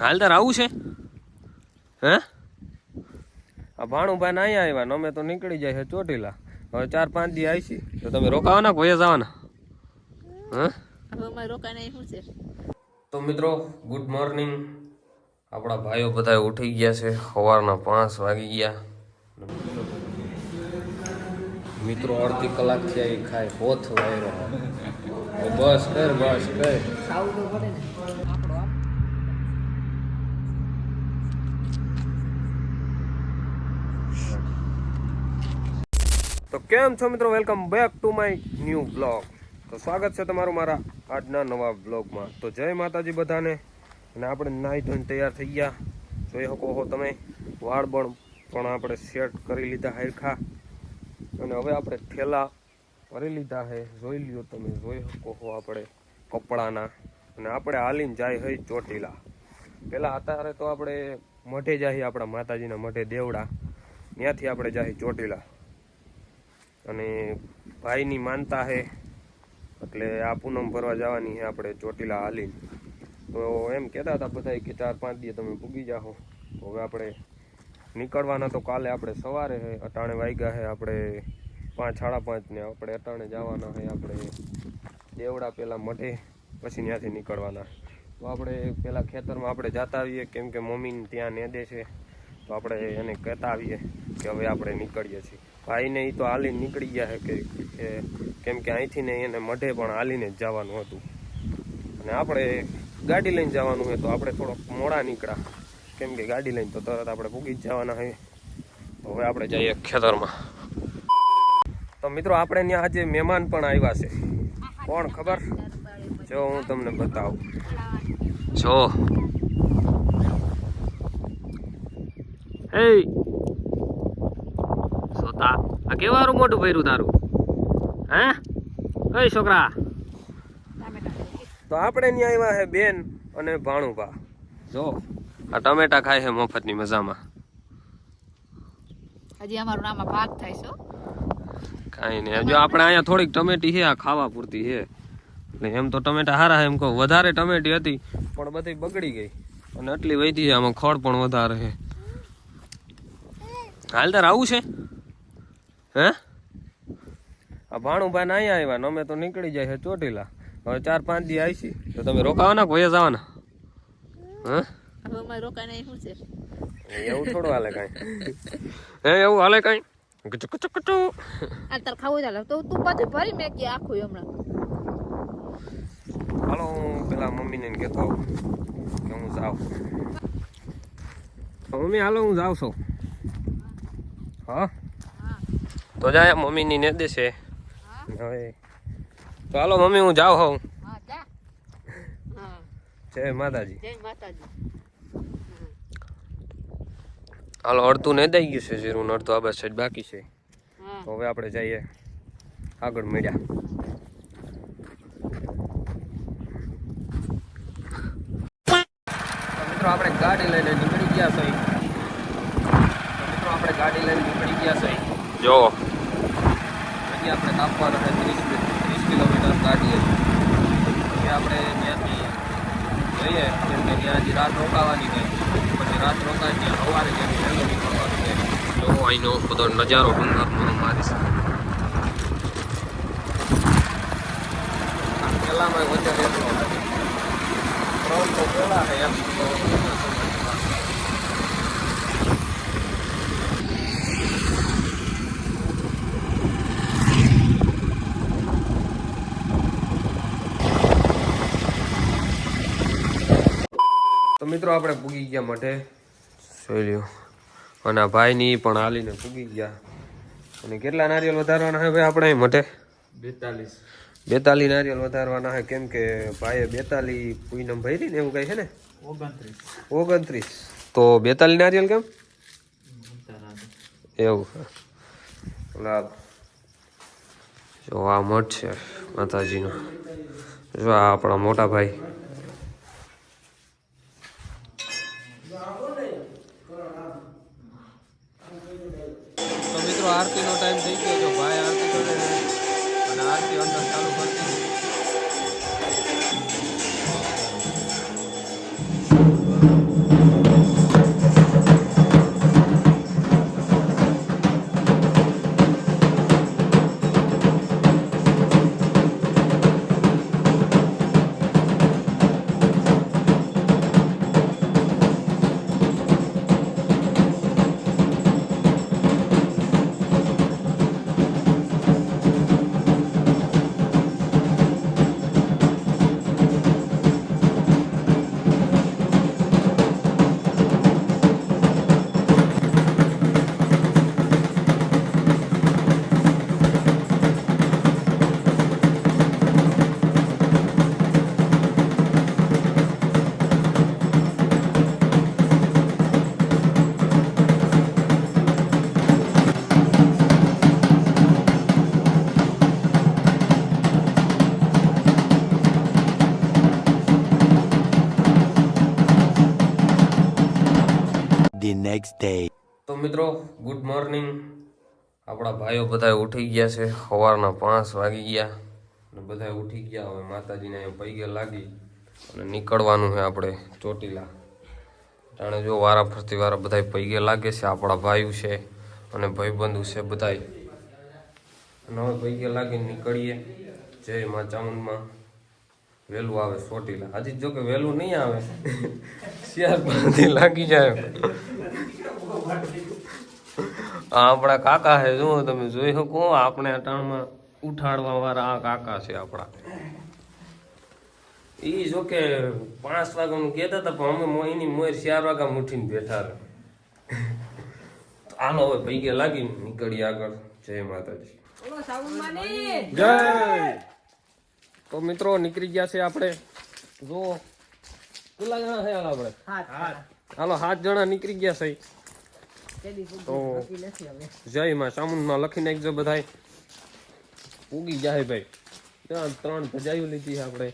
હાલ તાર આવું છે? હે? આ ભાણુભાઈ ને અહીંયા આવ્યા ને અમે તો નીકળી જાય છે ચોટીલા. હવે ચાર પાંચ દી આવી તો તમે રોકાવાના કોઈ જવાના? હા? હવે અમારે શું છે. તો મિત્રો ગુડ મોર્નિંગ આપણા ભાઈઓ બધા ઉઠી ગયા છે સવારના પાંચ વાગી ગયા. મિત્રો અડધી કલાકથી આવી ખાય હોથ વાયરો. બસ કર બસ કર ખાવું તો પડે ને આપણો આમ તો કેમ છો મિત્રો? Welcome back to my new blog તો સ્વાગત છે તમારું મારા આજના નવા બ્લોગમાં તો જય માતાજી બધાને. અને આપણે નાહી ધોઈને તૈયાર થઈ ગયા. જોઈ શકો હો તમે વાળ પણ પણ આપણે સેટ કરી લીધા હરખા. અને હવે આપણે થેલા ભરી લીધા છે જોઈ લ્યો તમે, જોઈ શકો હો આપણે કપડાના. અને આપણે હાલીને જાય હઈ ચોટીલા. પહેલાં અત્યારે તો આપણે મઢે જાય આપણા માતાજીના મઢે દેવડા. ત્યાંથી આપણે જાય ચોટીલા. અને ભાઈની માનતા છે એટલે આ પૂનમ ભરવા જવાની છે આપણે ચોટીલા હાલીને. તો એમ કહેતા હતા બધા કે ચાર પાંચ દિવસ તમે પૂગી જાઓ હવે આપણે નીકળવાના તો કાલે આપણે સવારે છે અટાણે વાગ્યા છે આપણે પાંચ, સાડા પાંચ ને આપણે અટાણે જવાના છે આપણે દેવડા પહેલાં મઢે, પછી ત્યાંથી નીકળવાના. તો આપણે પહેલાં ખેતરમાં આપણે જતા આવીએ, કેમ કે મમ્મીને ત્યાં નેદે છે. તો આપણે એને કહેતા આવીએ કે હવે આપણે નીકળીએ છીએ. ભાઈને એ તો હાલીને નીકળી ગયા છે કે કેમ કે અહીંથી ને એને મઢે પણ હાલીને જ જવાનું હતું. અને આપણે ગાડી લઈને જવાનું હોય તો આપણે થોડોક મોડા નીકળ્યા. કેમ કે ગાડી લઈને તો તરત આપણે પૂગી જ જવાના હોય તો હવે આપણે જઈએ ખેતરમાં. તો મિત્રો આપણે ત્યાં આજે મહેમાન પણ આવ્યા છે. કોણ ખબર? જો હું તમને બતાવું. જો. હે આ કેવારું મોટું ભર્યું તારું? હે? કઈ છોકરા. તો આપણે ત્યાં આવ્યા છે બેન અને ભાણુભા. જો આ ટમેટા ખાય છે મફતની મજામાં. હજી અમારું નામ ભાગ થાય છે કઈ નહીં જો આપણે અહીંયા થોડીક ટમેટી છે આ ખાવા પૂરતી છે. એટલે એમ તો ટમેટા સારા એમ કહું વધારે ટમેટી હતી પણ બધી બગડી ગઈ. અને આટલી વધી છે આમાં ખોળ પણ વધારે છે. હાલ તાર આવું છે? હે? આ ભાણુભાઈ ના અહીંયા આવ્યા અમે તો નીકળી જાય છે ચોટીલા. હવે ચાર પાંચ દી આવીશી તો તમે રોકાવાના કોઈ જવાના? હા? એવું થોડું હાલે કાંઈ. હે એવું હાલે કાંઈ? કચુ કચુ કચુ આ તાર ખાવું ચાલે. તો તું પાછું ભરી મેં કે આખું હમણાં. હાલો હું પેલા મમ્મીને કહેતો આવું કે હું જાઉં. મમ્મી હાલો હું જાઉં છું. હા? તો જાય મમ્મીની ને દેશે હવે. તો હાલો મમ્મી હું જાઉં હોઉં. જય માતાજી. જય માતાજી. હાલો અડધું ને દઈ ગયું છે જીરું અડધું આ બસ બાકી છે. તો હવે આપણે જઈએ આગળ મળ્યા. મિત્રો આપણે ગાડી લઈને નીકળી ગયા છે મિત્રો આપણે ગાડી લઈને નીકળી ગયા છે જો હજી આપણે કાપવાના છે ત્રીસ ત્રીસ કિલોમીટર ગાડી પછી આપણે ત્યાંથી જઈએ કેમ કે ત્યાં હજી રાત રોકાવાની છે પછી રાત રોકાય ત્યાં સવારે ત્યાંથી વહેલું નીકળવાનું છે જો અહીંનો બધો નજારો બંગાળનો મારી પેલામાં વધારે એટલો લાગે ત્રણ તો પેલા છે એમ તો મિત્રો આપણે પૂગી ગયા માટે જોઈ લ્યો. અને આ ભાઈની પણ હાલીને પૂગી ગયા. અને કેટલા નારિયેલ વધારવાના છે ભાઈ આપણે મટે બેતાલીસ. બેતાલી નારિયેલ વધારવાના છે કેમ કે ભાઈએ બેતાલી પૂનમ ભરી ને એવું કઈ છે ને? ઓગણત્રીસ. ઓગણત્રીસ. તો બેતાલી નારિયેલ કેમ? એવું લાલ જો આ મઠ છે માતાજીનો. જો આ આપણા મોટા ભાઈ તો મિત્રો આરતીનો ટાઈમ થઈ ગયો તો ભાઈ આરતી કરે અને આરતી અંદર ચાલુ કરતી the next day. તો મિત્રો ગુડ મોર્નિંગ આપણા ભાઈઓ બધા ઉઠી ગયા છે. સવારના પાંચ વાગી ગયા અને બધા ઉઠી ગયા. હવે માતાજીને પૈગે લાગી અને નીકળવાનું છે આપણે ચોટીલા. જાણે જો વારા ફરતી વારા બધા પૈગે લાગે છે, આપણા ભાઈઓ છે અને ભાઈબંધુ છે બધાય. અને હવે પૈગે લાગીને નીકળીએ. જય મા ચામુંડમાં. વહેલું આવે ચોટીલા. હજી જો કે વહેલું નહીં આવે શિયાળ લાગી જાય. આ આપણા કાકા છે જુઓ તમે જોઈ શકો આપણે અટાણમાં ઉઠાડવા વાળા આ કાકા છે આપણા. એ જો કે પાંચ વાગ્યાનું કહેતા હતા પણ અમે એની મોર ચાર વાગ્યા ઉઠીને બેઠા રહે આનો હવે પૈકે લાગી નીકળી આગળ. જય માતાજી. જય! તો મિત્રો નીકળી ગયા છે આપણે. જો કેટલા જણા થયા આપણે? હાલો સાત જણા નીકળી ગયા છે. તો જય માં ચામુંડમાં લખી નાખજો બધાય. ઉગી જાય ભાઈ. ત્યાં ત્રણ ભજાયું લીધી છે આપણે.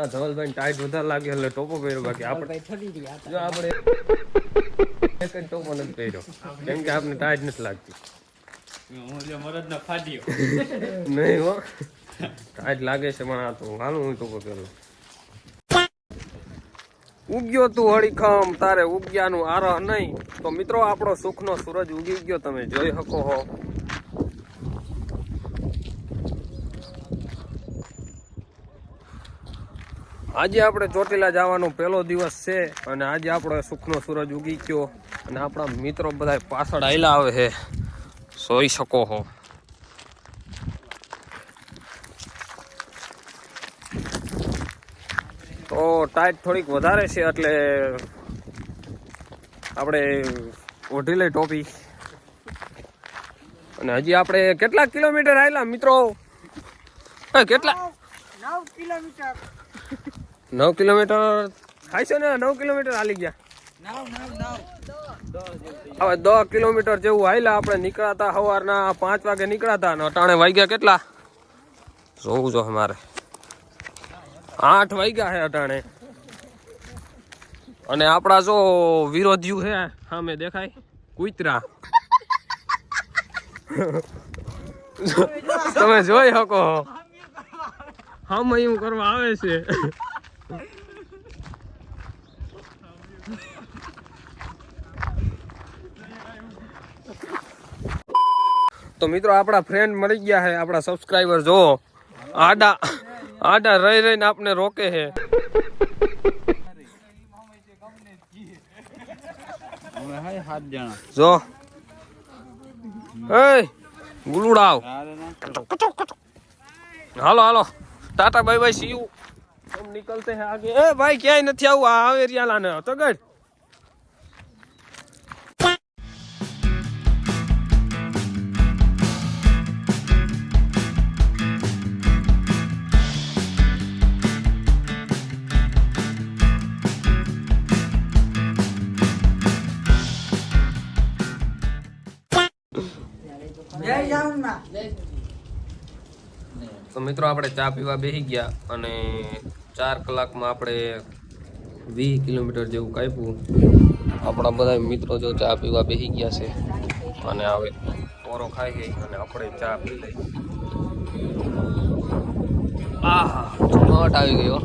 આ ધવલભાઈ ટાઈટ વધારે લાગે એટલે ટોપો પહેર્યો. બાકી આપણે જો આપણે એક જ ટોપો નથી પહેર્યો. કેમ કે આપણે ટાઈટ નથી લાગતી. નહીં હો. ટાઈટ લાગે છે પણ આ તો હાલું હું તો પહેરું ઉગ્યો તું હળીખમ, તારે ઉગ્યાનું આરહ નહીં. તો મિત્રો, આપણો સુખનો સૂરજ ઉગી ગયો, તમે જોઈ શકો હો. આજે આપણે ચોટીલા જવાનો પહેલો દિવસ છે અને આજે આપણો સુખનો સૂરજ ઉગી ગયો અને આપણા મિત્રો બધા પાછળ આવેલા આવે છે. જોઈ શકો હો તો ટાઈટ થોડીક વધારે છે એટલે આપણે ઓઢી લઈ ટોપી. અને હજી આપણે કેટલા કિલોમીટર આવેલા મિત્રો? કેટલા? નવ કિલોમીટર. થાય છે ને? નવ કિલોમીટર હાલી ગયા. હવે દસ કિલોમીટર જેવું હાલ્યા આપણે નીકળાતા સવારના પાંચ વાગે નીકળાતા અને અટાણે વાગ્યા કેટલા? જોવું જો મારે આઠ વાગ્યા છે અટાણે. અને આપણા જો વિરોધીઓ છે, સામે દેખાય. કુતરા. તમે જોઈ શકો હમ એમ કરવા આવે છે. તો મિત્રો, આપણા ફ્રેન્ડ મળી ગયા છે, આપણા સબસ્ક્રાઈબર જો. આડા આડા રહી રહીને આપને રોકે છે. સાત જણા જો એ ગુલુડાવ હાલો હાલો tata bye bye see you हम निकलते हैं आगे ए भाई ક્યાંય નથી આવું આ એરિયા ને તો ગડ તો મિત્રો આપણે ચા પીવા બેસી ગયા અને ચાર કલાકમાં આપણે વીસ કિલોમીટર જેવું કાપ્યું. આપણા બધા મિત્રો જો ચા પીવા બેસી ગયા છે અને હવે પોરો ખાઈ ગઈ અને આપણે ચા પી લઈ આહા ચુમાટ આવી ગયો.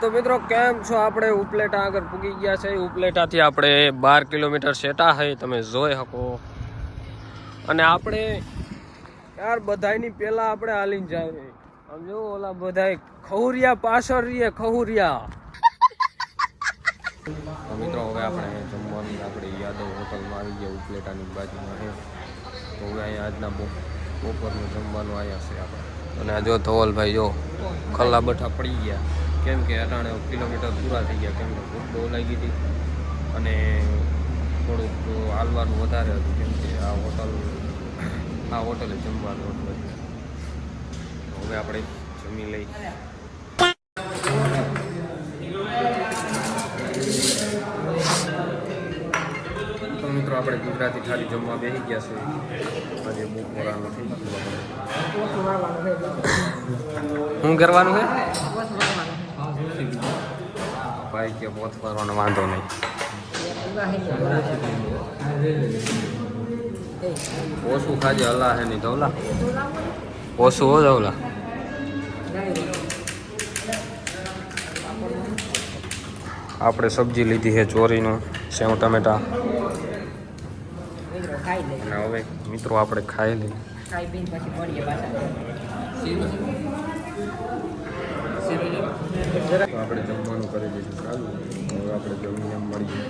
તો મિત્રો, કેમ છો? આપણે ઉપલેટા આગળ પૂગી ગયા છે. ઉપલેટાથી આપણે બાર કિલોમીટર સેટા છે તમે જોઈ શકો. અને આપણે યાર, બધાયની પેલા આપણે હાલીને જાય આમ જો ઓલા બધાય ખહુરિયા પાછળ રહીએ, ખહુરિયા. મિત્રો, હવે આપણે જમવાની આપણે યાદવ હોટલમાં આવી ગયા, ઉપલેટાની બાજુમાં છે. તો હવે અહીંયા આજના બપો- બપોરનું જમવાનું આવ્યા છે આપણે. અને આ જો ધવલભાઈ જો ખલ્લા બઠા પડી ગયા. કેમ કે અટાણે કિલોમીટર પૂરા થઈ ગયા, કેમ કે ખૂબ બહુ લાગી હતી. અને થોડુંક હાલવાનું વધારે હતું, કેમ કે આ હોટલ આ હોટલે જમવાનું હતું હવે આપણે જમી લઈ. મિત્રો આપણે ગુજરાતી થાળી જમવા બેસી ગયા છે. આજે બપોરાનું થઈ ગયું આપણે શું કરવાનું છે? ભાઈ કે પોત કરવાનો વાંધો નહીં. ઓછું ખાજે હલા હે નહીં ધવલા ઓછું હો આપણે સબ્જી લીધી છે ચોરીનું, સેવ ટમેટા. અને હવે મિત્રો આપણે ખાઈ લઈએ. આપણે જમવાનું કરી દઈશું. ચાલુ. હવે આપણે જમીને મળીએ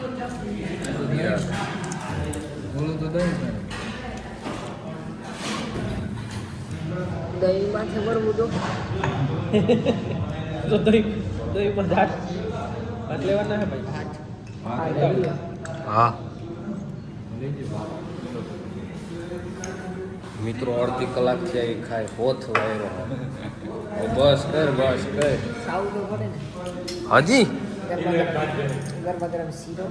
દહીં માથે વળવું તો તો દહીં દહીં પર ધાટ ભાત લેવાના હે ભાઈ? હા મિત્રો અડધી કલાકથી આવી ખાય હોથ વાયરો. બસ કર બસ કર. હજી ગરમા ગરમ ગરમા ગરમ શીરો.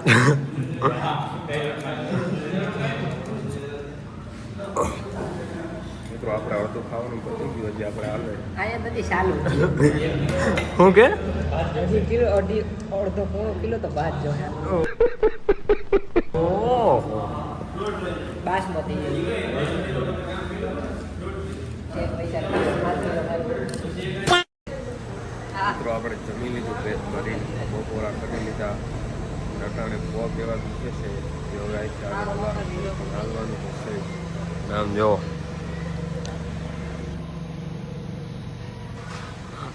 મિત્રો આપણે અડધું ખાવાનું પતી ગયું હજી આપણે હાલે. આયા નથી ચાલુ કે? કિલો અડધી અડધો પોણો કિલો તો ભાત જો ઓહો. બાસમતી. જે મિત્રો આપણે જમી લીધું પેટ ભરીને બપોરા કરી લીધા. નટાણે પોગ એવા દુખે છે હવે હાલવાનું છે જ. અને આમ જો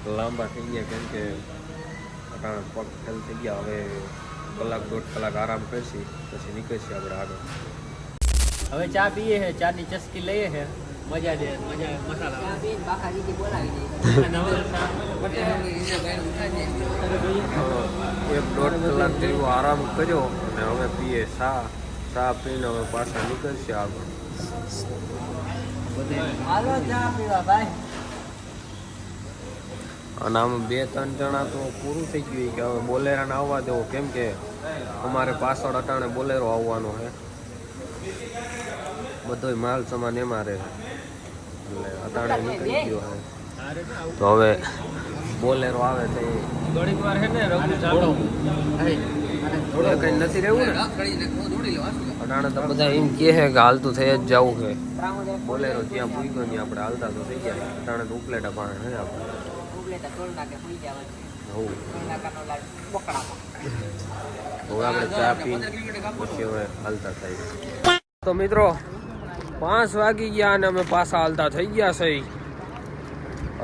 લાંબા થઈ ગયા કેમ કે અટાણે પગ ફેલ થઈ ગયા. હવે કલાક દોઢ કલાક આરામ કરશી પછી નીકળશે આપણે આગળ. હવે ચા પીએ છે ચા ની ચસ્કી લઈએ છે મજા દે મજા મસાલા બાકા દીદી બોલાવી એક દોઢ કલાક જેવો આરામ કર્યો અને હવે પીએ ચા. ચા પીને હવે પાછા નીકળશે આગળ. હાલો ચા પીવા ભાઈ. અને આમાં બે ત્રણ જણા તો પૂરું થઈ ગયું કે હવે બોલેરાને આવવા દેવો. કેમ કે અમારે પાછળ અટાણે બોલેરો આવવાનો છે. બધોય માલ સામાન એમાં રહે એટલે અટાણે નીકળી ગયો છે. તો હવે બોલેરો આવે તો થોડીક વાર છે ને કઈ નથી રહેવું ને? અટાણે તો બધા એમ કહે છે કે હાલતું થઈ જ જવું છે. બોલેરો જ્યાં પૂગ્યો નહીં આપણે હાલતા તો થઈ ગયા. અટાણે તો ઉપલેટા પાણી છે આપણે. તો મિત્રો પાંચ વાગી ગયા અને અમે પાછા હાલતા થઈ ગયા છે.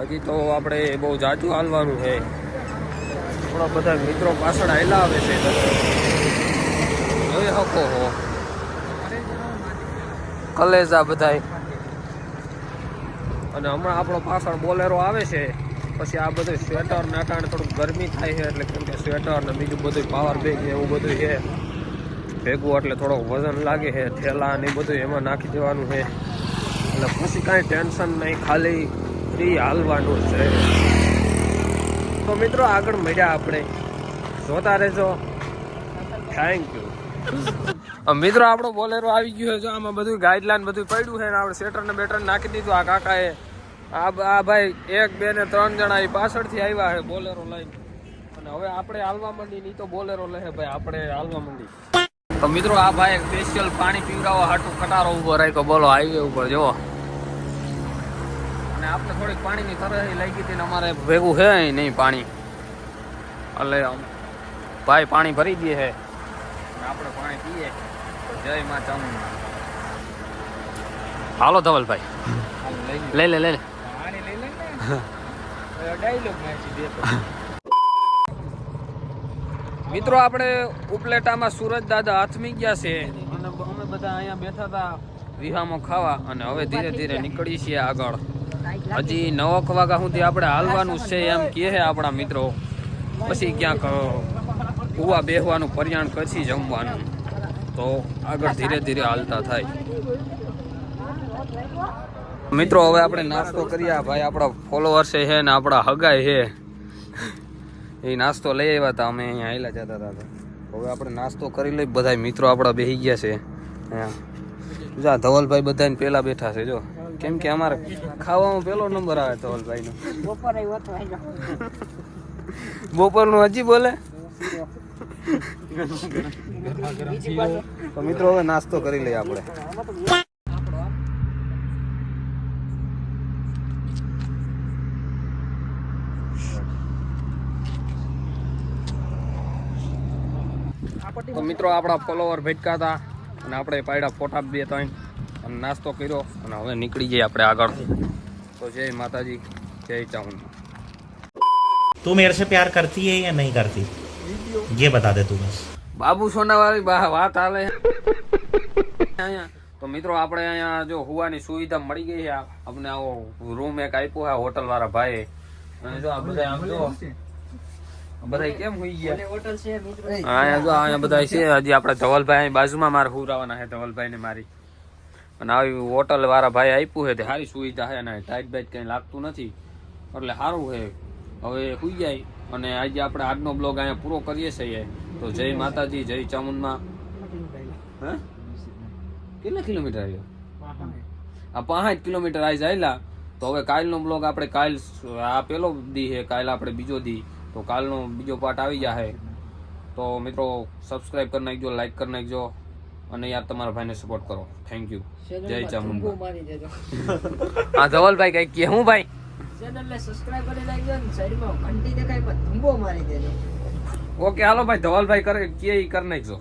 હજી તો આપણે બહુ જાજુ હાલવાનું છે. થોડા બધા મિત્રો પાછળ આવેલા આવે છે. જોઈ શકો હો. કલેજા બધાય. અને હમણાં આપણો પાછળ બોલેરો આવે છે. પછી આ બધું સ્વેટર ના કારણે થોડુંક ગરમી થાય છે, એટલે કેમ કે સ્વેટર ને બીજું બધું પાવર બેગ એવું બધું છે. ભેગું એટલે થોડોક વજન લાગે છે, થેલા ને બધું એમાં નાખી દેવાનું છે. એટલે પછી કાંઈ ટેન્શન નહીં, ખાલી ફ્રી હાલવાનું છે. તો મિત્રો આગળ મળ્યા આપણે. જોતા રહેજો. થેન્ક યુ મિત્રો આપણો બોલેરો આવી ગયો છે આમાં બધું ગાઈડલાઈન બધું પડ્યું છે ને આપણે સેટર ને બેટર નાખી દીધું. આ કાકાએ આ આ ભાઈ એક બે ને ત્રણ જણા એ પાછળથી આવ્યા છે બોલેરો લઈને. અને હવે આપણે હાલવા માંડી નહીં તો બોલેરો લે ભાઈ આપણે હાલવા માંડી તો મિત્રો આ ભાઈ સ્પેશિયલ પાણી પીવડાવવા હાટું કટારો ઊભો રાખ્યો. બોલો હાઈવે ઉપર જો અને આપણે થોડીક પાણીની તરસ લાગી હતી ને અમારે ભેગું છે નહીં પાણી. એટલે ભાઈ પાણી ભરી દે છે. આપણે પાણી પીએ. જય મા ચામુંડા હાલો ધવલભાઈ. લઈ લે લઈ લે. મિત્રો આપણે ઉપલેટામાં સુરજ દાદા હાથમી ગયા છે. અને અમે બધા અહીંયા બેઠા હતા. વિહામાં ખાવા અને હવે ધીરે ધીરે નીકળી છીએ આગળ. હજી નવક વાગ્યા સુધી આપણે હાલવાનું છે એમ કહે છે આપણા મિત્રો. પછી ક્યાંક કુવા બેહવાનું પર્યાણ પછી જમવાનું. તો આગળ ધીરે ધીરે હાલતા થાય. મિત્રો હવે આપણે નાસ્તો કરીએ. ભાઈ આપણા ફોલોવર્સ છે ને આપણા હગાઈ છે. એ નાસ્તો લઈ આવ્યા હતા. અમે અહીંયા આવેલા જતા હતા હવે આપણે નાસ્તો કરી લઈ. બધા મિત્રો આપણા બેસી ગયા છે. જા ધવલભાઈ બધાને પેલા બેઠા છે જો. કેમ કે અમારે ખાવામાં પેલો નંબર આવે ધવલભાઈનો. બપોરનું હજી બોલે? તો મિત્રો હવે નાસ્તો કરી લઈએ આપણે. તો મિત્રો આપણા ફોલોવર ભેટકા હતા અને આપણે પાડ્યા ફોટા બે ત્રણ અને નાસ્તો કર્યો અને હવે નીકળી જઈએ આપણે આગળ તો જય માતાજી જય ચામુંડા तू मेरे से प्यार करती है या नहीं करती ये बता दे तू बस બાબુ સોનાવાળી બા વાત હાલે અહીંયા તો મિત્રો આપણે અહીંયા જો હુવાની સુવિધા મળી ગઈ છે આપણે આવો રૂમ એક આપ્યો છે હોટલ વાળા ભાઈ અને જો આ બધા આમ જો બધા કેમ હોઈ ગયા? અહીંયા જો અહીંયા બધા છે. હજી આપણે ધવલભાઈ બાજુમાં મારે હુરાવાના છે ધવલભાઈ ને મારી. અને આવી હોટલ વાળા ભાઈ આપ્યું છે તે સારી સુવિધા છે અને ટાઈટ બાઈટ કઈ લાગતું નથી. એટલે સારું છે. હવે સુઈ જાય. અને આજે આપણે આજનો બ્લોગ અહીંયા પૂરો કરીએ છીએ. તો જય માતાજી જય ચામુંડમાં. હે? કેટલા કિલોમીટર આવ્યો? આ પાંચ કિલોમીટર આવી જાયેલા તો હવે કાલનો બ્લોગ આપણે કાલ આ પેલો દી છે કાલ આપણે બીજો દી. તો કાલનો બીજો પાર્ટ આવી જશે તો મિત્રો સબસ્ક્રાઇબ કરી નાખજો લાઈક કરી નાખજો. અને યાર તમારા ભાઈને સપોર્ટ કરો. થેન્ક યુ જય ચામુંડા હા ધવલભાઈ કઈ કે હું ભાઈ? ઓકે હાલો ભાઈ ધવલભાઈ કરે કે કરી નાખજો.